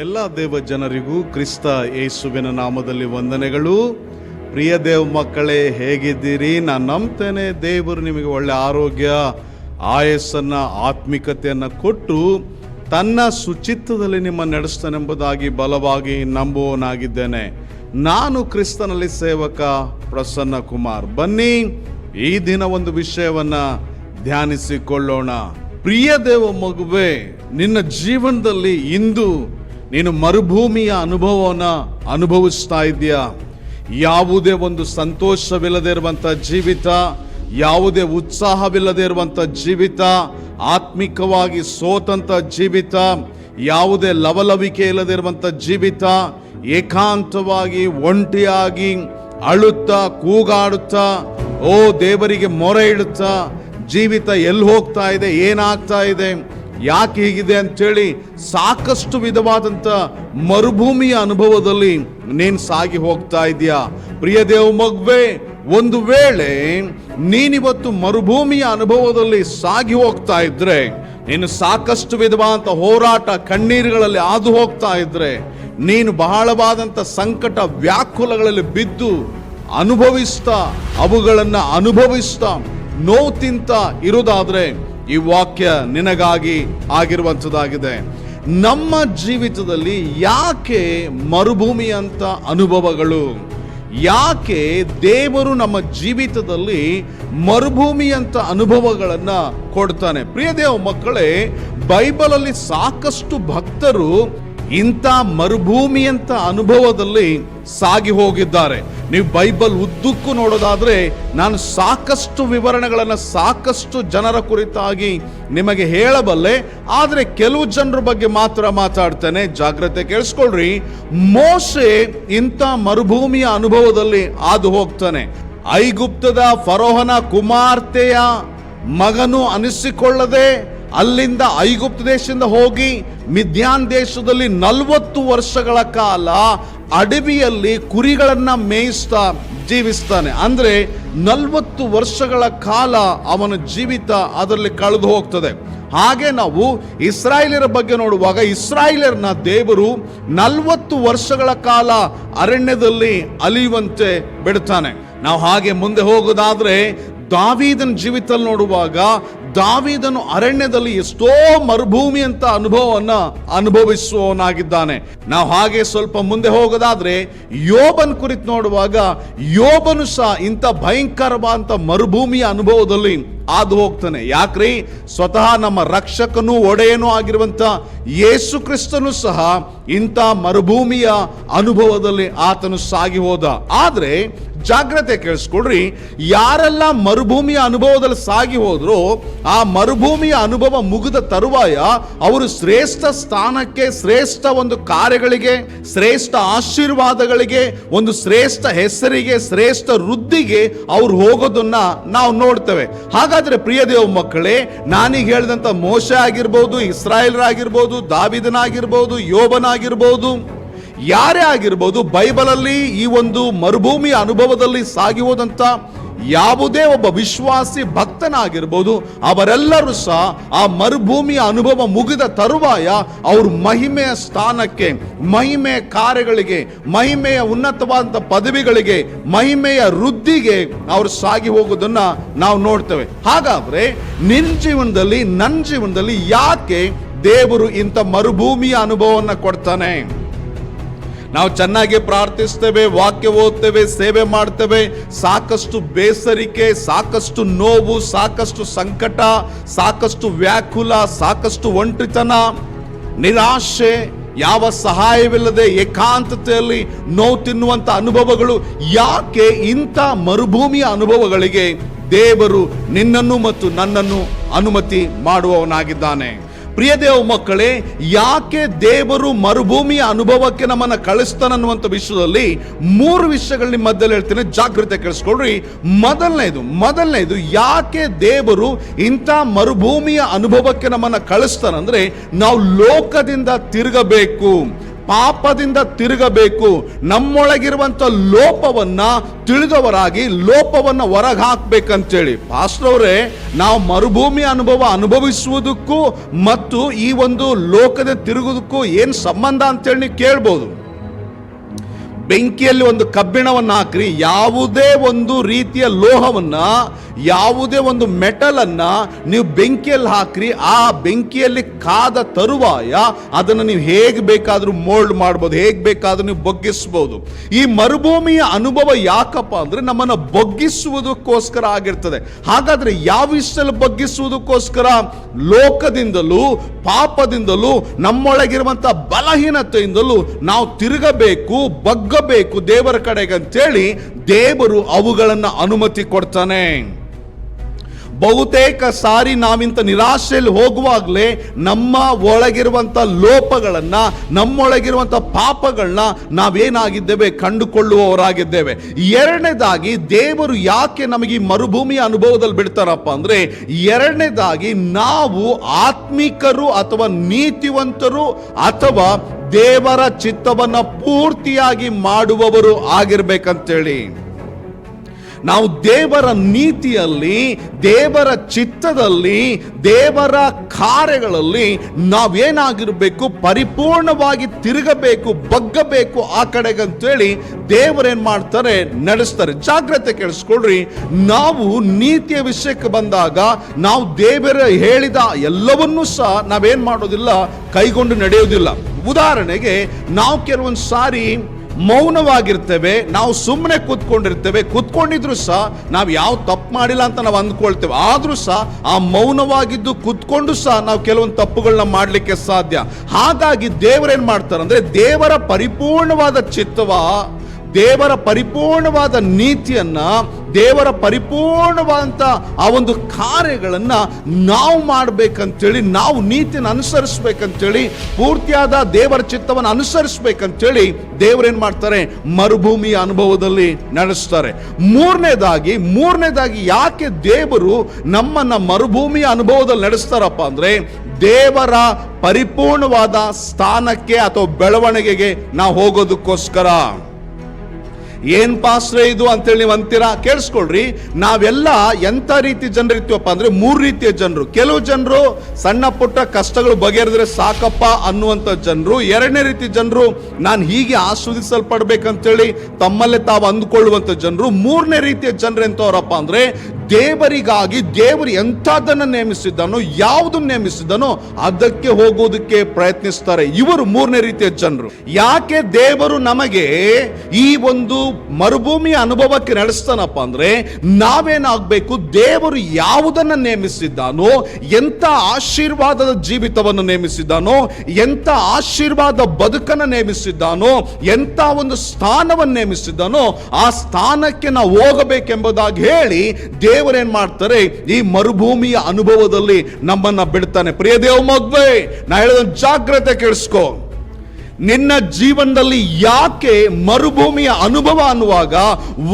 ಎಲ್ಲ ದೇವ ಜನರಿಗೂ ಕ್ರಿಸ್ತ ಯೇಸುವಿನ ನಾಮದಲ್ಲಿ ವಂದನೆಗಳು. ಪ್ರಿಯ ದೇವ ಮಕ್ಕಳೇ, ಹೇಗಿದ್ದೀರಿ? ನಾನು ನಂಬ್ತೇನೆ. ದೇವರು ನಿಮಗೆ ಒಳ್ಳೆ ಆರೋಗ್ಯ, ಆಯಸ್ಸನ್ನ, ಆತ್ಮಿಕತೆಯನ್ನು ಕೊಟ್ಟು ತನ್ನ ಸುಚಿತ್ತದಲ್ಲಿ ನಿಮ್ಮ ನಡೆಸ್ತಾನೆಂಬುದಾಗಿ ಬಲವಾಗಿ ನಂಬುವನಾಗಿದ್ದೇನೆ ನಾನು ಕ್ರಿಸ್ತನಲ್ಲಿ ಸೇವಕ ಪ್ರಸನ್ನ ಕುಮಾರ್. ಬನ್ನಿ, ಈ ದಿನ ಒಂದು ವಿಷಯವನ್ನ ಧ್ಯಾನಿಸಿಕೊಳ್ಳೋಣ. ಪ್ರಿಯ ದೇವ ಮಗುವೆ, ನಿನ್ನ ಜೀವನದಲ್ಲಿ ಇಂದು ನೀನು ಮರುಭೂಮಿಯ ಅನುಭವವನ್ನು ಅನುಭವಿಸ್ತಾ ಇದೆಯಾ ಯಾವುದೇ ಒಂದು ಸಂತೋಷವಿಲ್ಲದೆ ಇರುವಂಥ ಜೀವಿತ, ಯಾವುದೇ ಉತ್ಸಾಹವಿಲ್ಲದೆ ಇರುವಂಥ ಜೀವಿತ, ಆತ್ಮಿಕವಾಗಿ ಸೋತಂಥ ಜೀವಿತ, ಯಾವುದೇ ಲವಲವಿಕೆ ಇಲ್ಲದೆ ಇರುವಂಥ ಜೀವಿತ, ಏಕಾಂತವಾಗಿ ಒಂಟಿಯಾಗಿ ಅಳುತ್ತಾ ಕೂಗಾಡುತ್ತಾ, ಓ ದೇವರಿಗೆ ಮೊರೆ ಇಡುತ್ತಾ, ಜೀವಿತ ಎಲ್ಲಿ ಹೋಗ್ತಾ ಇದೆ, ಏನಾಗ್ತಾ ಇದೆ? ಯಾಕೆ ಹೀಗಿದೆ ಅಂಥೇಳಿ ಸಾಕಷ್ಟು ವಿಧವಾದಂಥ ಮರುಭೂಮಿಯ ಅನುಭವದಲ್ಲಿ ನೀನು ಸಾಗಿ ಹೋಗ್ತಾ ಇದೆಯಾ ಪ್ರಿಯ ದೇವ ಮಗುವೆ, ಒಂದು ವೇಳೆ ನೀನಿವತ್ತು ಮರುಭೂಮಿಯ ಅನುಭವದಲ್ಲಿ ಸಾಗಿ ಹೋಗ್ತಾ ಇದ್ರೆ, ನೀನು ಸಾಕಷ್ಟು ವಿಧವಾದಂಥ ಹೋರಾಟ ಕಣ್ಣೀರುಗಳಲ್ಲಿ ಹಾದು ಹೋಗ್ತಾ ಇದ್ರೆ, ನೀನು ಬಹಳವಾದಂಥ ಸಂಕಟ ವ್ಯಾಕುಲಗಳಲ್ಲಿ ಬಿದ್ದು ಅನುಭವಿಸ್ತಾ, ಅವುಗಳನ್ನು ಅನುಭವಿಸ್ತಾ, ನೋವು ತಿಂತ ಇರುವುದಾದ್ರೆ ಈ ವಾಕ್ಯ ನಿನಗಾಗಿ ಆಗಿರುವಂಥದ್ದಾಗಿದೆ. ನಮ್ಮ ಜೀವಿತದಲ್ಲಿ ಯಾಕೆ ಮರುಭೂಮಿ ಅಂತ ಅನುಭವಗಳು? ಯಾಕೆ ದೇವರು ನಮ್ಮ ಜೀವಿತದಲ್ಲಿ ಮರುಭೂಮಿಯಂಥ ಅನುಭವಗಳನ್ನ ಕೊಡ್ತಾನೆ? ಪ್ರಿಯ ದೇವ ಮಕ್ಕಳೇ, ಬೈಬಲಲ್ಲಿ ಸಾಕಷ್ಟು ಭಕ್ತರು ಇಂಥ ಮರುಭೂಮಿಯಂತ ಅನುಭವದಲ್ಲಿ ಸಾಗಿ ಹೋಗಿದ್ದಾರೆ. ನೀವು ಬೈಬಲ್ ಉದ್ದಕ್ಕೂ ನೋಡೋದಾದ್ರೆ ನಾನು ಸಾಕಷ್ಟು ವಿವರಣೆಗಳನ್ನು ಸಾಕಷ್ಟು ಜನರ ಕುರಿತಾಗಿ ನಿಮಗೆ ಹೇಳಬಲ್ಲೆ, ಆದರೆ ಕೆಲವು ಜನರ ಬಗ್ಗೆ ಮಾತ್ರ ಮಾತಾಡ್ತೇನೆ. ಜಾಗ್ರತೆ ಕೇಳಿಸ್ಕೊಳ್ರಿ. ಮೋಸೆ ಇಂಥ ಮರುಭೂಮಿಯ ಅನುಭವದಲ್ಲಿ ಹಾದು ಹೋಗ್ತಾನೆ. ಐಗುಪ್ತದ ಫರೋಹನ ಕುಮಾರ್ತೆಯ ಮಗನು ಅನಿಸಿಕೊಳ್ಳದೆ ಅಲ್ಲಿಂದ ಐಗುಪ್ತ ದೇಶದಿಂದ ಹೋಗಿ ಮಿದ್ಯಾನ್ ದೇಶದಲ್ಲಿ ನಲವತ್ತು ವರ್ಷಗಳ ಕಾಲ ಅಡವಿಯಲ್ಲಿ ಕುರಿಗಳನ್ನ ಮೇಯಿಸ್ತಾ ಜೀವಿಸ್ತಾನೆ. ಅಂದ್ರೆ ನಲವತ್ತು ವರ್ಷಗಳ ಕಾಲ ಅವನ ಜೀವಿತ ಅದರಲ್ಲಿ ಕಳೆದು ಹೋಗ್ತದೆ. ಹಾಗೆ ನಾವು ಇಸ್ರಾಯೇಲರ ಬಗ್ಗೆ ನೋಡುವಾಗ ಇಸ್ರಾಯೇಲರ್ನ ದೇವರು ನಲವತ್ತು ವರ್ಷಗಳ ಕಾಲ ಅರಣ್ಯದಲ್ಲಿ ಅಲಿಯುವಂತೆ ಬಿಡ್ತಾನೆ. ನಾವು ಹಾಗೆ ಮುಂದೆ ಹೋಗೋದಾದ್ರೆ ದಾವೀದನ ಜೀವಿತದಲ್ಲಿ ನೋಡುವಾಗ ದಾವೀದನು ಅರಣ್ಯದಲ್ಲಿ ಎಷ್ಟೋ ಮರುಭೂಮಿ ಅಂತ ಅನುಭವವನ್ನ ಅನುಭವಿಸುವವನಾಗಿದ್ದಾನೆ. ನಾವು ಹಾಗೆ ಸ್ವಲ್ಪ ಮುಂದೆ ಹೋಗೋದಾದ್ರೆ, ಯೋಬನ್ ಕುರಿತು ನೋಡುವಾಗ ಯೋಬನು ಸಹ ಇಂಥ ಭಯಂಕರವಾದಂಥ ಮರುಭೂಮಿಯ ಅನುಭವದಲ್ಲಿ ಹಾದು ಹೋಗ್ತಾನೆ ಯಾಕ್ರಿ? ಸ್ವತಃ ನಮ್ಮ ರಕ್ಷಕನು ಒಡೆಯನೂ ಆಗಿರುವಂತ ಯೇಸು ಕ್ರಿಸ್ತನು ಸಹ ಇಂಥ ಮರುಭೂಮಿಯ ಅನುಭವದಲ್ಲಿ ಆತನು ಸಾಗಿ ಹೋದ. ಆದ್ರೆ ಜಾಗ್ರತೆ ಕೇಳಿಸ್ಕೊಡ್ರಿ ಯಾರೆಲ್ಲ ಮರುಭೂಮಿಯ ಅನುಭವದಲ್ಲಿ ಸಾಗಿ ಹೋದ್ರು, ಆ ಮರುಭೂಮಿಯ ಅನುಭವ ಮುಗಿದ ತರುವಾಯ ಅವರು ಶ್ರೇಷ್ಠ ಸ್ಥಾನಕ್ಕೆ, ಶ್ರೇಷ್ಠ ಒಂದು ಕಾರ್ಯಗಳಿಗೆ, ಶ್ರೇಷ್ಠ ಆಶೀರ್ವಾದಗಳಿಗೆ, ಒಂದು ಶ್ರೇಷ್ಠ ಹೆಸರಿಗೆ, ಶ್ರೇಷ್ಠ ವೃದ್ಧಿಗೆ ಅವ್ರು ಹೋಗೋದನ್ನ ನಾವು ನೋಡ್ತೇವೆ. ಹಾಗಾದ್ರೆ ಪ್ರಿಯ ದೇವ ಮಕ್ಕಳೇ, ನಾನೀಗ ಹೇಳಿದಂತ ಮೋಶ ಆಗಿರ್ಬೋದು, ಇಸ್ರಾಯೇಲರಾಗಿರ್ಬೋದು, ದಾವಿದನಾಗಿರ್ಬೋದು, ಯೋಬನಾಗಿರ್ಬೋದು, ಯಾರೇ ಆಗಿರ್ಬೋದು, ಬೈಬಲಲ್ಲಿ ಈ ಒಂದು ಮರುಭೂಮಿಯ ಅನುಭವದಲ್ಲಿ ಸಾಗಿ ಯಾವುದೇ ಒಬ್ಬ ವಿಶ್ವಾಸಿ ಭಕ್ತನಾಗಿರ್ಬೋದು, ಅವರೆಲ್ಲರೂ ಸಹ ಆ ಮರುಭೂಮಿಯ ಅನುಭವ ಮುಗಿದ ತರುವಾಯ ಅವರು ಮಹಿಮೆಯ ಸ್ಥಾನಕ್ಕೆ ಮಹಿಮೆಯ ಕಾರ್ಯಗಳಿಗೆ, ಮಹಿಮೆಯ ಉನ್ನತವಾದಂಥ ಪದವಿಗಳಿಗೆ, ಮಹಿಮೆಯ ವೃದ್ಧಿಗೆ ಅವರು ಸಾಗಿ ಹೋಗೋದನ್ನ ನಾವು ನೋಡ್ತೇವೆ. ಹಾಗಾದ್ರೆ ನಿನ್ನ ಜೀವನದಲ್ಲಿ ನನ್ನ ಜೀವನದಲ್ಲಿ ಯಾಕೆ ದೇವರು ಇಂಥ ಮರುಭೂಮಿಯ ಅನುಭವವನ್ನು ಕೊಡ್ತಾನೆ? ನಾವು ಚೆನ್ನಾಗಿ ಪ್ರಾರ್ಥಿಸ್ತೇವೆ, ವಾಕ್ಯ ಓದ್ತೇವೆ, ಸೇವೆ ಮಾಡ್ತೇವೆ. ಸಾಕಷ್ಟು ಬೇಸರಿಕೆ, ಸಾಕಷ್ಟು ನೋವು, ಸಾಕಷ್ಟು ಸಂಕಟ, ಸಾಕಷ್ಟು ವ್ಯಾಕುಲ, ಸಾಕಷ್ಟು ಒಂಟಿತನ, ನಿರಾಶೆ, ಯಾವ ಸಹಾಯವಿಲ್ಲದೆ ಏಕಾಂತತೆಯಲ್ಲಿ ನೋವು ತಿನ್ನುವಂಥ ಅನುಭವಗಳು ಯಾಕೆ ಇಂಥ ಮರುಭೂಮಿಯ ಅನುಭವಗಳಿಗೆ ದೇವರು ನಿನ್ನನ್ನು ಮತ್ತು ನನ್ನನ್ನು ಅನುಮತಿ ಮಾಡುವವನಾಗಿದ್ದಾನೆ. ಪ್ರಿಯ ದೇವ ಮಕ್ಕಳೇ, ಯಾಕೆ ದೇವರು ಮರುಭೂಮಿಯ ಅನುಭವಕ್ಕೆ ನಮ್ಮನ್ನು ಕಳಿಸ್ತಾನನ್ನುವಂಥ ವಿಷಯದಲ್ಲಿ ಮೂರು ವಿಷಯಗಳು ನಿಮ್ಮ ಮಧ್ಯದಲ್ಲಿ ಹೇಳ್ತೀನಿ. ಜಾಗೃತೆ ಕೇಳಿಸ್ಕೊಳ್ರಿ. ಮೊದಲನೇದು ಮೊದಲನೇದು, ಯಾಕೆ ದೇವರು ಇಂಥ ಮರುಭೂಮಿಯ ಅನುಭವಕ್ಕೆ ನಮ್ಮನ್ನು ಕಳಿಸ್ತಾನಂದ್ರೆ ನಾವು ಲೋಕದಿಂದ ತಿರುಗಬೇಕು. ಪಾಪದಿಂದ ತಿರುಗಬೇಕು. ನಮ್ಮೊಳಗಿರುವಂಥ ಲೋಪವನ್ನ ತಿಳಿದವರಾಗಿ ಲೋಪವನ್ನ ಹೊರಗೆ ಹಾಕ್ಬೇಕಂತೇಳಿ ಅವರೇ ನಾವು ಮರುಭೂಮಿ ಅನುಭವ ಅನುಭವಿಸುವುದಕ್ಕೂ ಮತ್ತು ಈ ಒಂದು ಲೋಕದ ತಿರುಗುವುದಕ್ಕೂ ಏನು ಸಂಬಂಧ ಅಂತೇಳಿ ನೀವು ಕೇಳ್ಬೋದು. ಬೆಂಕಿಯಲ್ಲಿ ಒಂದು ಕಬ್ಬಿಣವನ್ನು ಹಾಕ್ರಿ, ಯಾವುದೇ ಒಂದು ರೀತಿಯ ಲೋಹವನ್ನು, ಯಾವುದೇ ಒಂದು ಮೆಟಲ್ ಅನ್ನ ನೀವು ಬೆಂಕಿಯಲ್ಲಿ ಹಾಕ್ರಿ, ಆ ಬೆಂಕಿಯಲ್ಲಿ ಕಾದ ತರುವಾಯ ಅದನ್ನು ನೀವು ಹೇಗೆ ಬೇಕಾದರೂ ಮೋಲ್ಡ್ ಮಾಡ್ಬೋದು, ಹೇಗೆ ಬೇಕಾದರೂ ನೀವು ಬಗ್ಗಿಸ್ಬೋದು. ಈ ಮರುಭೂಮಿಯ ಅನುಭವ ಯಾಕಪ್ಪ ಅಂದ್ರೆ ನಮ್ಮನ್ನು ಬೊಗ್ಗಿಸುವುದಕ್ಕೋಸ್ಕರ ಆಗಿರ್ತದೆ. ಹಾಗಾದ್ರೆ ಯಾವ ಇಷ್ಟಲ್ಲಿ ಬಗ್ಗಿಸುವುದಕ್ಕೋಸ್ಕರ? ಲೋಕದಿಂದಲೂ, ಪಾಪದಿಂದಲೂ ನಮ್ಮೊಳಗಿರುವಂಥ ಬಲಹೀನತೆಯಿಂದಲೂ ನಾವು ತಿರುಗಬೇಕು ಬಗ್ಗಬೇಕು ದೇವರ ಕಡೆಗೆ ಅಂತೇಳಿ ದೇವರು ಅವುಗಳನ್ನು ಅನುಮತಿ ಕೊಡ್ತಾನೆ. ಬಹುತೇಕ ಸಾರಿ ನಾವಿಂತ ನಿರಾಶೆಯಲ್ಲಿ ಹೋಗುವಾಗಲೇ ನಮ್ಮ ಒಳಗಿರುವಂಥ ಲೋಪಗಳನ್ನು ನಮ್ಮೊಳಗಿರುವಂಥ ಪಾಪಗಳನ್ನ ನಾವೇನಾಗಿದ್ದೇವೆ? ಕಂಡುಕೊಳ್ಳುವವರಾಗಿದ್ದೇವೆ. ಎರಡನೇದಾಗಿ ದೇವರು ಯಾಕೆ ನಮಗೆ ಮರುಭೂಮಿಯ ಅನುಭವದಲ್ಲಿ ಬಿಡ್ತಾರಪ್ಪ ಅಂದರೆ, ಎರಡನೇದಾಗಿ ನಾವು ಆತ್ಮಿಕರು ಅಥವಾ ನೀತಿವಂತರು ಅಥವಾ ದೇವರ ಚಿತ್ತವನ್ನ ಪೂರ್ತಿಯಾಗಿ ಮಾಡುವವರು ಆಗಿರ್ಬೇಕಂತೇಳಿ. ನಾವು ದೇವರ ನೀತಿಯಲ್ಲಿ, ದೇವರ ಚಿತ್ತದಲ್ಲಿ, ದೇವರ ಕಾರ್ಯಗಳಲ್ಲಿ ನಾವೇನಾಗಿರಬೇಕು, ಪರಿಪೂರ್ಣವಾಗಿ ತಿರುಗಬೇಕು, ಬಗ್ಗಬೇಕು ಆ ಕಡೆಗಂತೇಳಿ ದೇವರೇನ್ ಮಾಡ್ತಾರೆ, ನಡೆಸ್ತಾರೆ. ಜಾಗ್ರತೆ ಕೇಳಿಸ್ಕೊಳ್ರಿ. ನಾವು ನೀತಿಯ ವಿಷಯಕ್ಕೆ ಬಂದಾಗ, ನಾವು ದೇವರ ಹೇಳಿದ ಎಲ್ಲವನ್ನೂ ಸಹ ನಾವೇನು ಮಾಡೋದಿಲ್ಲ, ಕೈಗೊಂಡು ನಡೆಯೋದಿಲ್ಲ. ಉದಾಹರಣೆಗೆ, ನಾವು ಕೆಲವೊಂದು ಸಾರಿ ಮೌನವಾಗಿರ್ತೇವೆ, ನಾವು ಸುಮ್ಮನೆ ಕೂತ್ಕೊಂಡಿರ್ತೇವೆ, ಕೂತ್ಕೊಂಡಿದ್ರು ಸಹ ನಾವು ಯಾವ ತಪ್ಪು ಮಾಡಿಲ್ಲ ಅಂತ ನಾವು ಅಂದ್ಕೊಳ್ತೇವೆ. ಆದರೂ ಸಹ ಆ ಮೌನವಾಗಿದ್ದು ಕೂತ್ಕೊಂಡು ಸಹ ನಾವು ಕೆಲವೊಂದು ತಪ್ಪುಗಳನ್ನ ಮಾಡಲಿಕ್ಕೆ ಸಾಧ್ಯ. ಹಾಗಾಗಿ ದೇವರೇನ್ ಮಾಡ್ತಾರೆ ಅಂದರೆ ದೇವರ ಪರಿಪೂರ್ಣವಾದ ಚಿತ್ತವ ದೇವರ ಪರಿಪೂರ್ಣವಾದ ನೀತಿಯನ್ನ, ದೇವರ ಪರಿಪೂರ್ಣವಾದಂತ ಆ ಒಂದು ಕಾರ್ಯಗಳನ್ನ ನಾವು ಮಾಡಬೇಕಂತೇಳಿ, ನಾವು ನೀತಿಯನ್ನು ಅನುಸರಿಸ್ಬೇಕಂತೇಳಿ, ಪೂರ್ತಿಯಾದ ದೇವರ ಚಿತ್ತವನ್ನು ಅನುಸರಿಸ್ಬೇಕಂತೇಳಿ ದೇವರೇನು ಮಾಡ್ತಾರೆ? ಮರುಭೂಮಿಯ ಅನುಭವದಲ್ಲಿ ನಡೆಸ್ತಾರೆ. ಮೂರನೇದಾಗಿ ಮೂರನೇದಾಗಿ ಯಾಕೆ ದೇವರು ನಮ್ಮನ್ನ ಮರುಭೂಮಿಯ ಅನುಭವದಲ್ಲಿ ನಡೆಸ್ತಾರಪ್ಪ ಅಂದ್ರೆ, ದೇವರ ಪರಿಪೂರ್ಣವಾದ ಸ್ಥಾನಕ್ಕೆ ಅಥವಾ ಬೆಳವಣಿಗೆಗೆ ನಾವು ಹೋಗೋದಕ್ಕೋಸ್ಕರ. ಏನ್ ಪಾಸ್ರೆ ಇದು ಅಂತೇಳಿ ನೀವು ಅಂತೀರಾ? ಕೇಳಿಸ್ಕೊಳ್ರಿ. ನಾವೆಲ್ಲ ಎಂತ ರೀತಿ ಜನರು ಇರ್ತೀವಪ್ಪ ಅಂದ್ರೆ ಮೂರು ರೀತಿಯ ಜನರು. ಕೆಲವು ಜನರು ಸಣ್ಣ ಪುಟ್ಟ ಕಷ್ಟಗಳು ಬಗೆಹರಿದ್ರೆ ಸಾಕಪ್ಪ ಅನ್ನುವಂಥ ಜನರು. ಎರಡನೇ ರೀತಿ ಜನರು ನಾನು ಹೀಗೆ ಆಸ್ವಾದಿಸಲ್ಪಡ್ಬೇಕಂತೇಳಿ ತಮ್ಮಲ್ಲೇ ತಾವು ಅಂದ್ಕೊಳ್ಳುವಂತ ಜನರು. ಮೂರನೇ ರೀತಿಯ ಜನರು ಎಂತವ್ರಪ್ಪ ಅಂದ್ರೆ ದೇವರಿಗಾಗಿ ದೇವರು ಎಂಥದ್ದನ್ನು ನೇಮಿಸಿದ್ದಾನೋ, ಯಾವುದನ್ನು ನೇಮಿಸಿದ್ದಾನೋ ಅದಕ್ಕೆ ಹೋಗೋದಕ್ಕೆ ಪ್ರಯತ್ನಿಸ್ತಾರೆ. ಇವರು ಮೂರನೇ ರೀತಿಯ ಜನರು. ಯಾಕೆ ದೇವರು ನಮಗೆ ಈ ಒಂದು ಮರುಭೂಮಿಯ ಅನುಭವಕ್ಕೆ ನಡೆಸ್ತಾನಪ್ಪ ಅಂದ್ರೆ, ನಾವೇನಾಗಬೇಕು, ದೇವರು ಯಾವುದನ್ನ ನೇಮಿಸಿದ್ದಾನೋ ಎಂತ ಆಶೀರ್ವಾದದ ಜೀವಿತವನ್ನು ನೇಮಿಸಿದ್ದಾನೋ ಎಂತ ಆಶೀರ್ವಾದ ಬದುಕನ್ನು ನೇಮಿಸಿದ್ದಾನೋ ಎಂತ ಒಂದು ಸ್ಥಾನವನ್ನು ನೇಮಿಸಿದ್ದಾನೋ, ಆ ಸ್ಥಾನಕ್ಕೆ ನಾವು ಹೋಗಬೇಕೆಂಬುದಾಗಿ ಹೇಳಿ ದೇವರೇನ್ ಮಾಡ್ತಾರೆ? ಈ ಮರುಭೂಮಿಯ ಅನುಭವದಲ್ಲಿ ನಮ್ಮನ್ನ ಬಿಡ್ತಾನೆ. ಪ್ರಿಯ ದೇವ ಮಗ್ವೆ ನಾ ಹೇಳಿದ ಜಾಗ್ರತೆ ಕೇಳಿಸ್ಕೋ ನಿನ್ನ ಜೀವನದಲ್ಲಿ ಯಾಕೆ ಮರುಭೂಮಿಯ ಅನುಭವ ಅನ್ನುವಾಗ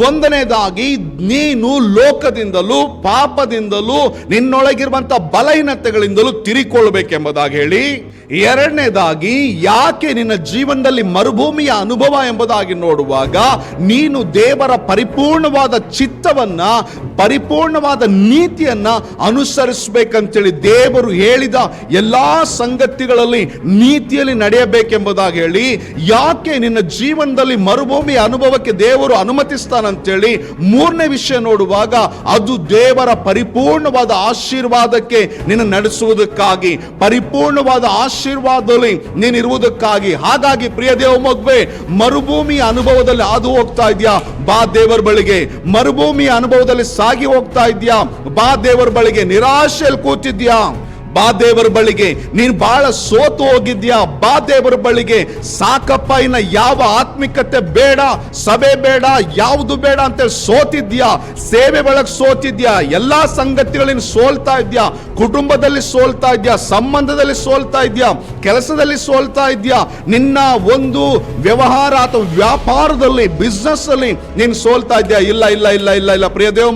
ಒಂದನೇದಾಗಿ ನೀನು ಲೋಕದಿಂದಲೂ ಪಾಪದಿಂದಲೂ ನಿನ್ನೊಳಗಿರುವಂತ ಬಲಹೀನತೆಗಳಿಂದಲೂ ತಿರಿಕೊಳ್ಬೇಕೆಂಬುದಾಗಿ ಹೇಳಿ. ಎರಡನೇದಾಗಿ ಯಾಕೆ ನಿನ್ನ ಜೀವನದಲ್ಲಿ ಮರುಭೂಮಿಯ ಅನುಭವ ಎಂಬುದಾಗಿ ನೋಡುವಾಗ ನೀನು ದೇವರ ಪರಿಪೂರ್ಣವಾದ ಚಿತ್ತವನ್ನ, ಪರಿಪೂರ್ಣವಾದ ನೀತಿಯನ್ನ ಅನುಸರಿಸಬೇಕಂತೇಳಿ ದೇವರು ಹೇಳಿದ ಎಲ್ಲಾ ಸಂಗತಿಗಳಲ್ಲಿ ನೀತಿಯಲ್ಲಿ ನಡೆಯಬೇಕೆಂಬುದಾಗಿ ಹೇಳಿ, ಯಾಕೆ ನಿನ್ನ ಜೀವನದಲ್ಲಿ ಮರುಭೂಮಿಯ ಅನುಭವಕ್ಕೆ ದೇವರು ಅನುಮತಿಸ್ತಾನಂತೇಳಿ ಮೂರನೇ ವಿಷಯ ನೋಡುವಾಗ ಅದು ದೇವರ ಪರಿಪೂರ್ಣವಾದ ಆಶೀರ್ವಾದಕ್ಕೆ ನಿನ್ನ ನಡೆಸುವುದಕ್ಕಾಗಿ, ಪರಿಪೂರ್ಣವಾದ ಆಶೀರ್ವಾದದಲ್ಲಿ ನೀನಿರುವುದಕ್ಕಾಗಿ ಹಾಗಾಗಿ ಪ್ರಿಯ ದೇವ ಮಗುವೆ, ಮರುಭೂಮಿಯ ಅನುಭವದಲ್ಲಿ ಹಾದು ಹೋಗ್ತಾ ಇದೆಯಾ? ಬಾ ದೇವರ ಬಳಿಗೆ. ಮರುಭೂಮಿಯ ಅನುಭವದಲ್ಲಿ ಸಾಗಿ ಹೋಗ್ತಾ ಇದೆಯಾ? ಬಾ ದೇವರ ಬಳಿಗೆ. ನಿರಾಶೆಯಲ್ಲಿ ಕೂತಿದ್ಯಾ? ಬಾ ದೇವರ ಬಳಿಗೆ, ನೀನು ಬಹಳ ಸೋತು ಹೋಗಿದ್ಯಾ? ಬಾ ದೇವರ ಬಳಿಗೆ. ಸಾಕಪ್ಪ, ಇನ್ನ ಯಾವ ಆತ್ಮಿಕತೆ ಬೇಡ, ಸಭೆ ಬೇಡ, ಯಾವುದು ಬೇಡ ಅಂತ ಸೋತಿದ್ಯಾ? ಸೇವೆ ಒಳಗೆ ಸೋತಿದ್ಯಾ? ಎಲ್ಲಾ ಸಂಗತಿಗಳಿನ ಸೋಲ್ತಾ ಇದ್ಯಾ? ಕುಟುಂಬದಲ್ಲಿ ಸೋಲ್ತಾ ಇದ್ಯಾ? ಸಂಬಂಧದಲ್ಲಿ ಸೋಲ್ತಾ ಇದ್ಯಾ? ಕೆಲಸದಲ್ಲಿ ಸೋಲ್ತಾ ಇದ್ಯಾ? ನಿನ್ನ ಒಂದು ವ್ಯವಹಾರ ಅಥವಾ ವ್ಯಾಪಾರದಲ್ಲಿ ಬಿಸ್ನೆಸ್ ಅಲ್ಲಿ ನೀನು ಸೋಲ್ತಾ ಇದ್ಯಾ? ಇಲ್ಲ ಇಲ್ಲ ಇಲ್ಲ ಇಲ್ಲ ಇಲ್ಲ. ಪ್ರಿಯ ದೇವ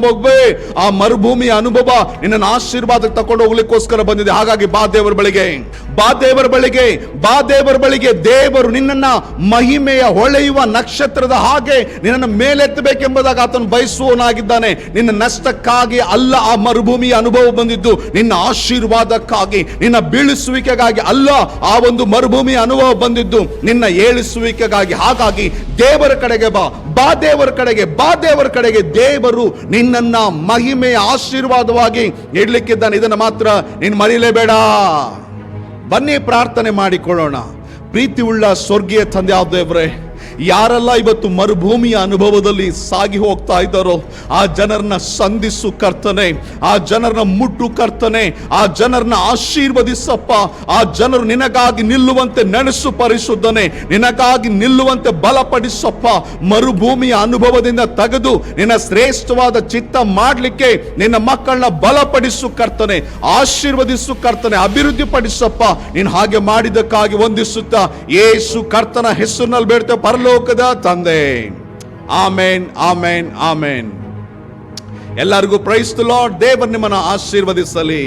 ಆ ಮರುಭೂಮಿಯ ಅನುಭವ ನಿನ್ನ ಆಶೀರ್ವಾದಕ್ಕೆ ತಕೊಂಡು ಹೋಗ್ಲಿಕ್ಕೋಸ್ಕರ ಬಂದಿದೆ ಹಾಗಾಗಿ ಬಾ ದೇವರ ಬಳಿಗೆ. ಬಾ ದೇವರ ಬಳಿಗೆ. ಬಾ ದೇವರ ಬಳಿಗೆ ದೇವರು ನಿನ್ನನ್ನ ಮಹಿಮೆಯ ಹೊಳೆಯುವ ನಕ್ಷತ್ರದ ಹಾಗೆ ನಿನ್ನನ್ನು ಮೇಲೆತ್ತಬೇಕೆಂಬುದಾಗಿ ಆತನು ಬಯಸುವವನಾಗಿದ್ದಾನೆ. ನಿನ್ನ ನಷ್ಟಕ್ಕಾಗಿ ಅಲ್ಲ, ಆ ಮರುಭೂಮಿಯ ಅನುಭವ ಬಂದಿದ್ದು ನಿನ್ನ ಆಶೀರ್ವಾದಕ್ಕಾಗಿ, ನಿನ್ನ ಬೀಳಿಸುವಿಕೆಗಾಗಿ ಅಲ್ಲ, ಆ ಒಂದು ಮರುಭೂಮಿಯ ಅನುಭವ ಬಂದಿದ್ದು ನಿನ್ನ ಏಳಿಸುವಿಕೆಗಾಗಿ. ಹಾಗಾಗಿ ದೇವರ ಕಡೆಗೆ ಬಾ. ಬಾ ದೇವರ ಕಡೆಗೆ, ಬಾ ದೇವರ ಕಡೆಗೆ ದೇವರು ನಿನ್ನನ್ನ ಮಹಿಮೆಯ ಆಶೀರ್ವಾದವಾಗಿ ಇಡ್ಲಿಕ್ಕಿದ್ದಾನೆ ಇದನ್ನು ಮಾತ್ರ ನೀನು ಮರೀಲೇಬೇಡ. ಬನ್ನಿ ಪ್ರಾರ್ಥನೆ ಮಾಡಿಕೊಳ್ಳೋಣ. ಪ್ರೀತಿ ಉಳ್ಳ ಸ್ವರ್ಗೀಯ ತಂದೆ ದೇವರೇ ಯಾರೆಲ್ಲ ಇವತ್ತು ಮರುಭೂಮಿಯ ಅನುಭವದಲ್ಲಿ ಸಾಗಿ ಹೋಗ್ತಾ ಇದ್ದಾರೋ, ಆ ಜನರನ್ನ ಸಂಧಿಸು ಕರ್ತನೆ, ಆ ಜನರನ್ನ ಮುಟ್ಟು ಕರ್ತನೆ, ಆ ಜನರನ್ನ ಆಶೀರ್ವದಿಸಪ್ಪ, ಆ ಜನರು ನಿನಗಾಗಿ ನಿಲ್ಲುವಂತೆ ನಡೆಸು ಪರಿಶುದ್ಧನೆ, ನಿನಗಾಗಿ ನಿಲ್ಲುವಂತೆ ಬಲಪಡಿಸಪ್ಪ. ಮರುಭೂಮಿಯ ಅನುಭವದಿಂದ ತೆಗೆದು ನಿನ್ನ ಶ್ರೇಷ್ಠವಾದ ಚಿತ್ತ ಮಾಡಲಿಕ್ಕೆ ನಿನ್ನ ಮಕ್ಕಳನ್ನ ಬಲಪಡಿಸು ಕರ್ತನೆ, ಆಶೀರ್ವದಿಸು ಕರ್ತನೆ ಅಭಿವೃದ್ಧಿ ಪಡಿಸಪ್ಪ ನೀನು ಹಾಗೆ ಮಾಡಿದ್ದಕ್ಕಾಗಿ ವಂದಿಸುತ್ತಾ, ಏಸು ಕರ್ತನ ಹೆಸರಿನಲ್ಲಿ ಬೇಡ್ತೇವೆ ಪರಲೋಕದ ತಂದೆ ಆಮೇನ್ ಆಮೇನ್ ಆಮೇನ್ ಎಲ್ಲರಿಗೂ ಪ್ರೈಸ್ ಲಾರ್ಡ್ ದೇವರು ನಿಮ್ಮನ್ನು ಆಶೀರ್ವದಿಸಲಿ